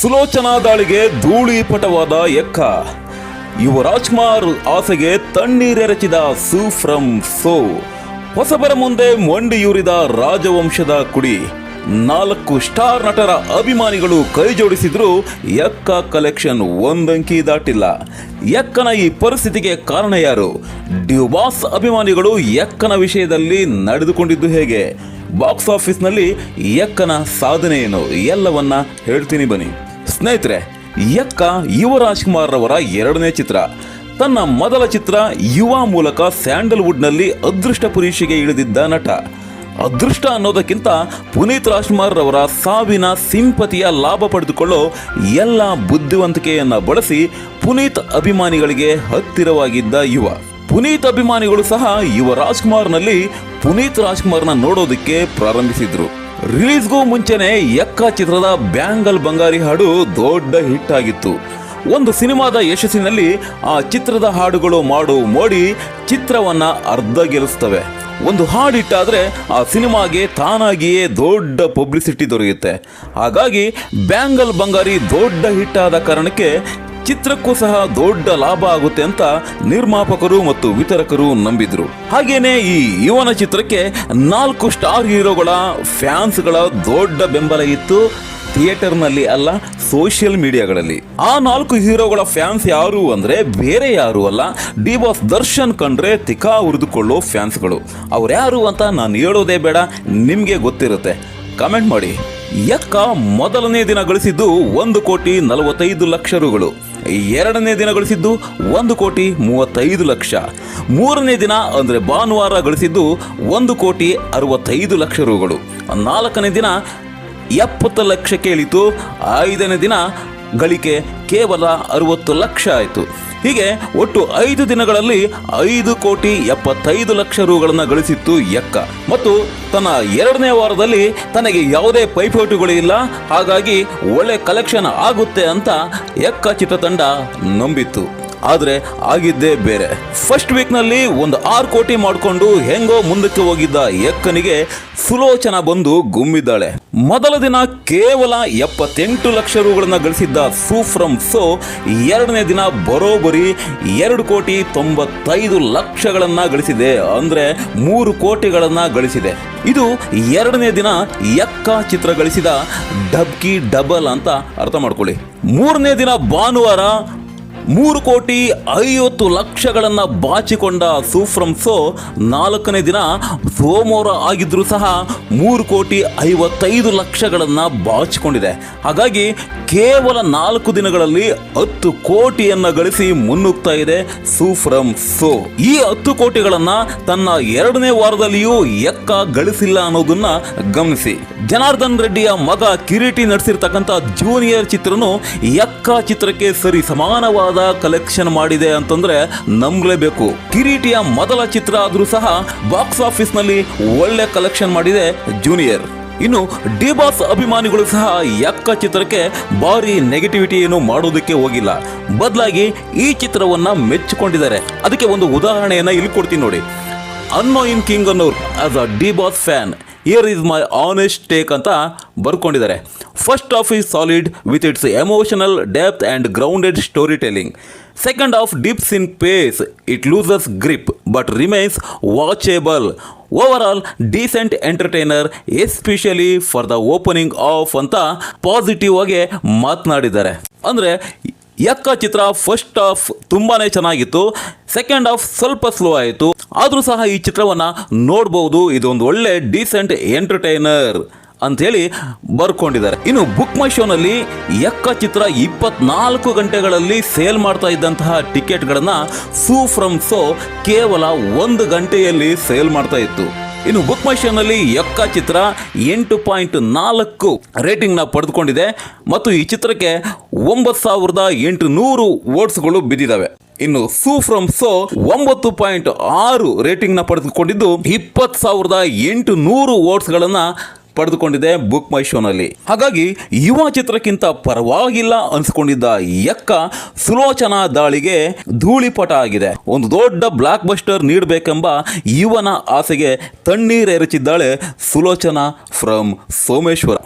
ಸುಲೋಚನಾ ದಾಳಿಗೆ ಧೂಳಿಪಟವಾದ ಎಕ್ಕ. ಯುವ ರಾಜ್ಕುಮಾರ್ ಆಸೆಗೆ ತಣ್ಣೀರೆರಚಿದ ಸೂ ಫ್ರಮ್ ಸೋ. ಹೊಸಬರ ಮುಂದೆ ಮಂಡಿಯೂರಿದ ರಾಜವಂಶದ ಕುಡಿ. ನಾಲ್ಕು ಸ್ಟಾರ್ ನಟರ ಅಭಿಮಾನಿಗಳು ಕೈ ಜೋಡಿಸಿದ್ರು ಎಕ್ಕ ಕಲೆಕ್ಷನ್ ಒಂದಂಕಿ ದಾಟಿಲ್ಲ. ಎಕ್ಕನ ಈ ಪರಿಸ್ಥಿತಿಗೆ ಕಾರಣ ಯಾರು? ಡ್ಯೂಬಾಸ್ ಅಭಿಮಾನಿಗಳು ಎಕ್ಕನ ವಿಷಯದಲ್ಲಿ ನಡೆದುಕೊಂಡಿದ್ದು ಹೇಗೆ? ಬಾಕ್ಸ್ ಆಫೀಸ್ನಲ್ಲಿ ಎಕ್ಕನ ಸಾಧನೆ ಏನು ಎಲ್ಲವನ್ನ ಹೇಳ್ತೀನಿ ಬನ್ನಿ. ಸ್ನೇಹಿತರೆ ಯಕ್ಕ ಯುವ ರಾಜ್ಕುಮಾರ್ ರವರ ಎರಡನೇ ಚಿತ್ರ. ತನ್ನ ಮೊದಲ ಚಿತ್ರ ಯುವ ಮೂಲಕ ಸ್ಯಾಂಡಲ್ವುಡ್ನಲ್ಲಿ ಅದೃಷ್ಟ ಪುರುಷಿಗೆ ಇಳಿದಿದ್ದ ನಟ. ಅದೃಷ್ಟ ಅನ್ನೋದಕ್ಕಿಂತ ಪುನೀತ್ ರಾಜ್ಕುಮಾರ್ ರವರ ಸಾವಿನ ಸಿಂಪತಿಯ ಲಾಭ ಪಡೆದುಕೊಳ್ಳೋ ಎಲ್ಲ ಬುದ್ಧಿವಂತಿಕೆಯನ್ನು ಬಳಸಿ ಪುನೀತ್ ಅಭಿಮಾನಿಗಳಿಗೆ ಹತ್ತಿರವಾಗಿದ್ದ ಯುವ. ಪುನೀತ್ ಅಭಿಮಾನಿಗಳು ಸಹ ಯುವ ರಾಜ್ಕುಮಾರ್ನಲ್ಲಿ ಪುನೀತ್ ರಾಜ್ಕುಮಾರ್ನ ನೋಡೋದಕ್ಕೆ ಪ್ರಾರಂಭಿಸಿದ್ರು. ರಿಲೀಸ್ಗೂ ಮುಂಚೆನೆ ಎಕ್ಕ ಚಿತ್ರದ ಬ್ಯಾಂಗಲ್ ಬಂಗಾರಿ ಹಾಡು ದೊಡ್ಡ ಹಿಟ್ ಆಗಿತ್ತು. ಒಂದು ಸಿನಿಮಾದ ಯಶಸ್ಸಿನಲ್ಲಿ ಆ ಚಿತ್ರದ ಹಾಡುಗಳು ಮಾಡು ಮೋಡಿ ಚಿತ್ರವನ್ನು ಅರ್ಧ ಗೆಲ್ಲಿಸ್ತವೆ. ಒಂದು ಹಾಡು ಹಿಟ್ಟಾದರೆ ಆ ಸಿನಿಮಾಗೆ ತಾನಾಗಿಯೇ ದೊಡ್ಡ ಪಬ್ಲಿಸಿಟಿ ದೊರೆಯುತ್ತೆ. ಹಾಗಾಗಿ ಬ್ಯಾಂಗಲ್ ಬಂಗಾರಿ ದೊಡ್ಡ ಹಿಟ್ ಆದ ಕಾರಣಕ್ಕೆ ಚಿತ್ರಕ್ಕೂ ಸಹ ದೊಡ್ಡ ಲಾಭ ಆಗುತ್ತೆ ಅಂತ ನಿರ್ಮಾಪಕರು ಮತ್ತು ವಿತರಕರು ನಂಬಿದ್ರು. ಹಾಗೇನೆ ಈ ಯುವನ ಚಿತ್ರಕ್ಕೆ ನಾಲ್ಕು ಸ್ಟಾರ್ ಹೀರೋಗಳ ಫ್ಯಾನ್ಸ್ಗಳ ದೊಡ್ಡ ಬೆಂಬಲ ಇತ್ತು ಥಿಯೇಟರ್ನಲ್ಲಿ ಅಲ್ಲ, ಸೋಷಿಯಲ್ ಮೀಡಿಯಾಗಳಲ್ಲಿ. ಆ ನಾಲ್ಕು ಹೀರೋಗಳ ಫ್ಯಾನ್ಸ್ ಯಾರು ಅಂದ್ರೆ ಬೇರೆ ಯಾರು ಅಲ್ಲ ಡಿ ಬಾಸ್ ದರ್ಶನ್ ಕಂಡ್ರೆ ತಿಕಾ ಉರಿದುಕೊಳ್ಳೋ ಫ್ಯಾನ್ಸ್ಗಳು. ಅವ್ರು ಯಾರು ಅಂತ ನಾನು ಹೇಳೋದೇ ಬೇಡ, ನಿಮಗೆ ಗೊತ್ತಿರುತ್ತೆ. ಕಮೆಂಟ್ ಮಾಡಿ. ಎಕ್ಕ ಮೊದಲನೇ ದಿನ ಗಳಿಸಿದ್ದು ಒಂದು ಕೋಟಿ ನಲವತ್ತೈದು ಲಕ್ಷ ರುಗಳು ಎರಡನೇ ದಿನ ಗಳಿಸಿದ್ದು ಒಂದು ಕೋಟಿ ಮೂವತ್ತೈದು ಲಕ್ಷ. ಮೂರನೇ ದಿನ ಅಂದರೆ ಭಾನುವಾರ ಗಳಿಸಿದ್ದು ಒಂದು ಕೋಟಿ ಅರವತ್ತೈದು ಲಕ್ಷ ರುಗಳು ನಾಲ್ಕನೇ ದಿನ ಎಪ್ಪತ್ತು ಲಕ್ಷ ಕೇಳಿತು. ಐದನೇ ದಿನ ಗಳಿಕೆ ಕೇವಲ ಅರವತ್ತು ಲಕ್ಷ ಆಯಿತು. ಹೀಗೆ ಒಟ್ಟು ಐದು ದಿನಗಳಲ್ಲಿ ಐದು ಕೋಟಿ ಎಪ್ಪತ್ತೈದು ಲಕ್ಷ ರೂಗಳನ್ನು ಗಳಿಸಿತ್ತು ಎಕ್ಕ ಮತ್ತು ತನ್ನ ಎರಡನೇ ವಾರದಲ್ಲಿ ತನಗೆ ಯಾವುದೇ ಪೈಪೋಟಿಗಳು ಇಲ್ಲ. ಹಾಗಾಗಿ ಒಳ್ಳೆ ಕಲೆಕ್ಷನ್ ಆಗುತ್ತೆ ಅಂತ ಎಕ್ಕ ಚಿತ್ರತಂಡ ನಂಬಿತ್ತು. ಆದರೆ ಆಗಿದ್ದೇ ಬೇರೆ. ಫಸ್ಟ್ ವೀಕ್ನಲ್ಲಿ ಒಂದು ಆರು ಕೋಟಿ ಮಾಡಿಕೊಂಡು ಹೆಂಗೋ ಮುಂದಕ್ಕೆ ಹೋಗಿದ್ದ ಎಕ್ಕನಿಗೆ ಸುಲೋಚನ ಬಂದು ಗುಮ್ಮಿದ್ದಾಳೆ. ಮೊದಲ ದಿನ ಕೇವಲ ಎಪ್ಪತ್ತೆಂಟು ಲಕ್ಷ ರೂಗಳನ್ನು ಗಳಿಸಿದ್ದ ಸೂ ಫ್ರಮ್ ಸೋ ಎರಡನೇ ದಿನ ಬರೋಬರಿ ಎರಡು ಕೋಟಿ ತೊಂಬತ್ತೈದು ಲಕ್ಷಗಳನ್ನು ಗಳಿಸಿದೆ. ಅಂದ್ರೆ ಮೂರು ಕೋಟಿಗಳನ್ನು ಗಳಿಸಿದೆ. ಇದು ಎರಡನೇ ದಿನ ಎಕ್ಕ ಚಿತ್ರ ಗಳಿಸಿದ ಡಬ್ಕಿ ಡಬಲ್ ಅಂತ ಅರ್ಥ ಮಾಡ್ಕೊಳ್ಳಿ. ಮೂರನೇ ದಿನ ಭಾನುವಾರ ಮೂರು ಕೋಟಿ ಐವತ್ತು ಲಕ್ಷಗಳನ್ನು ಬಾಚಿಕೊಂಡ ಸೂಫ್ರಮ್ ಸೋ ನಾಲ್ಕನೇ ದಿನ ಸೋಮವಾರ ಆಗಿದ್ರೂ ಸಹ ಮೂರು ಕೋಟಿ ಐವತ್ತೈದು ಲಕ್ಷಗಳನ್ನು ಬಾಚಿಕೊಂಡಿದೆ. ಹಾಗಾಗಿ ಕೇವಲ ನಾಲ್ಕು ದಿನಗಳಲ್ಲಿ ಹತ್ತು ಕೋಟಿಯನ್ನು ಗಳಿಸಿ ಮುನ್ನುಗ್ತಾ ಇದೆ ಸೂಫ್ರಮ್ ಸೋ. ಈ ಹತ್ತು ಕೋಟಿಗಳನ್ನು ತನ್ನ ಎರಡನೇ ವಾರದಲ್ಲಿಯೂ ಎಕ್ಕ ಗಳಿಸಿಲ್ಲ ಅನ್ನೋದನ್ನ ಗಮನಿಸಿ. ಜನಾರ್ದನ್ ರೆಡ್ಡಿಯ ಮಗ ಕಿರೀಟಿ ನಡೆಸಿರ್ತಕ್ಕಂಥ ಜೂನಿಯರ್ ಚಿತ್ರನು ಎಕ್ಕ ಚಿತ್ರಕ್ಕೆ ಸರಿ ಸಮಾನವಾದ ಕಲೆಕ್ಷನ್ ಮಾಡಿದೆ ಅಂತಂದ್ರೆ ನಂಬಲೇಬೇಕು. ಕಿರೀಟಿಯ ಮೊದಲ ಚಿತ್ರ ಆದರೂ ಸಹ ಬಾಕ್ಸ್ ಆಫೀಸ್ನಲ್ಲಿ ಒಳ್ಳೆ ಕಲೆಕ್ಷನ್ ಮಾಡಿದೆ ಜೂನಿಯರ್ ಇನ್ನು ಡಿ ಬಾಸ್ ಅಭಿಮಾನಿಗಳು ಸಹ ಯಕ್ಕ ಚಿತ್ರಕ್ಕೆ ಭಾರಿ ನೆಗೆಟಿವಿಟಿ ಏನು ಮಾಡೋದಕ್ಕೆ ಹೋಗಿಲ್ಲ. ಬದಲಾಗಿ ಈ ಚಿತ್ರವನ್ನ ಮೆಚ್ಚಿಕೊಂಡಿದ್ದಾರೆ. ಅದಕ್ಕೆ ಒಂದು ಉದಾಹರಣೆಯನ್ನ ಇಲ್ಲಿ ಕೊಡ್ತೀನಿ ನೋಡಿ. ಅನ್ನೋಯಿನ್ ಕಿಂಗ್ ಅನ್ನೋರು as a D Boss fan here is my honest take ಅಂತ ಬರ್ಕೊಂಡಿದ್ದಾರೆ. First half is solid with its emotional depth and grounded storytelling second half dips in pace it loses grip but remains watchable overall decent entertainer especially for the opening half ಅಂತ positive ಆಗಿ ಮಾತನಾಡಿದ್ದಾರೆ. ಅಂದರೆ ಎಕ್ಕ ಚಿತ್ರ first half ತುಂಬಾನೇ ಚೆನ್ನಾಗಿತ್ತು second half ಸ್ವಲ್ಪ slow ಆಯಿತು. ಆದರೂ ಸಹ ಈ ಚಿತ್ರವನ್ನು ನೋಡ್ಬೋದು, ಇದೊಂದು ಒಳ್ಳೆ ಡೀಸೆಂಟ್ ಎಂಟರ್ಟೈನರ್ ಅಂಥೇಳಿ ಬರ್ಕೊಂಡಿದ್ದಾರೆ. ಇನ್ನು ಬುಕ್ ಮೈ ಶೋನಲ್ಲಿ ಎಕ್ಕ ಚಿತ್ರ ಇಪ್ಪತ್ನಾಲ್ಕು ಗಂಟೆಗಳಲ್ಲಿ ಸೇಲ್ ಮಾಡ್ತಾ ಇದ್ದಂತಹ ಟಿಕೆಟ್ಗಳನ್ನು ಸೂ ಫ್ರಮ್ ಸೋ ಕೇವಲ ಒಂದು ಗಂಟೆಯಲ್ಲಿ ಸೇಲ್ ಮಾಡ್ತಾ ಇತ್ತು. ಇನ್ನು ಬುಕ್ ಮೈ ಶೋನಲ್ಲಿ ಎಕ್ಕ ಚಿತ್ರ ಎಂಟು ಪಾಯಿಂಟ್ ನಾಲ್ಕು ರೇಟಿಂಗ್ನ ಪಡೆದುಕೊಂಡಿದೆ. ಮತ್ತು ಈ ಚಿತ್ರಕ್ಕೆ ಒಂಬತ್ತು ಸಾವಿರದ ಎಂಟು ನೂರು ವೋಟ್ಸ್ಗಳು ಬಿದ್ದಿದ್ದಾವೆ. ಇನ್ನು ಸೂ ಫ್ರಮ್ ಸೋ ಒಂಬತ್ತು ಪಾಯಿಂಟ್ ಆರು ರೇಟಿಂಗ್ನ ಪಡೆದುಕೊಂಡಿದ್ದು, ಇಪ್ಪತ್ತು ಸಾವಿರದ ಎಂಟು ನೂರು ವೋಟ್ಸ್ಗಳನ್ನು ಪಡೆದುಕೊಂಡಿದೆ ಬುಕ್ ಮೈ ಶೋನಲ್ಲಿ ಹಾಗಾಗಿ ಯುವ ಚಿತ್ರಕ್ಕಿಂತ ಪರವಾಗಿಲ್ಲ ಅನ್ಸ್ಕೊಂಡಿದ್ದ ಯಕ್ಕ ಸುಲೋಚನಾ ದಾಳಿಗೆ ಧೂಳಿಪಟ ಆಗಿದೆ. ಒಂದು ದೊಡ್ಡ ಬ್ಲಾಕ್ ಬಸ್ಟರ್ ನೀಡಬೇಕೆಂಬ ಯುವನ ಆಸೆಗೆ ತಣ್ಣೀರೆರಚಿದ್ದಾಳೆ ಸುಲೋಚನಾ ಫ್ರಮ್ ಸೋಮೇಶ್ವರ.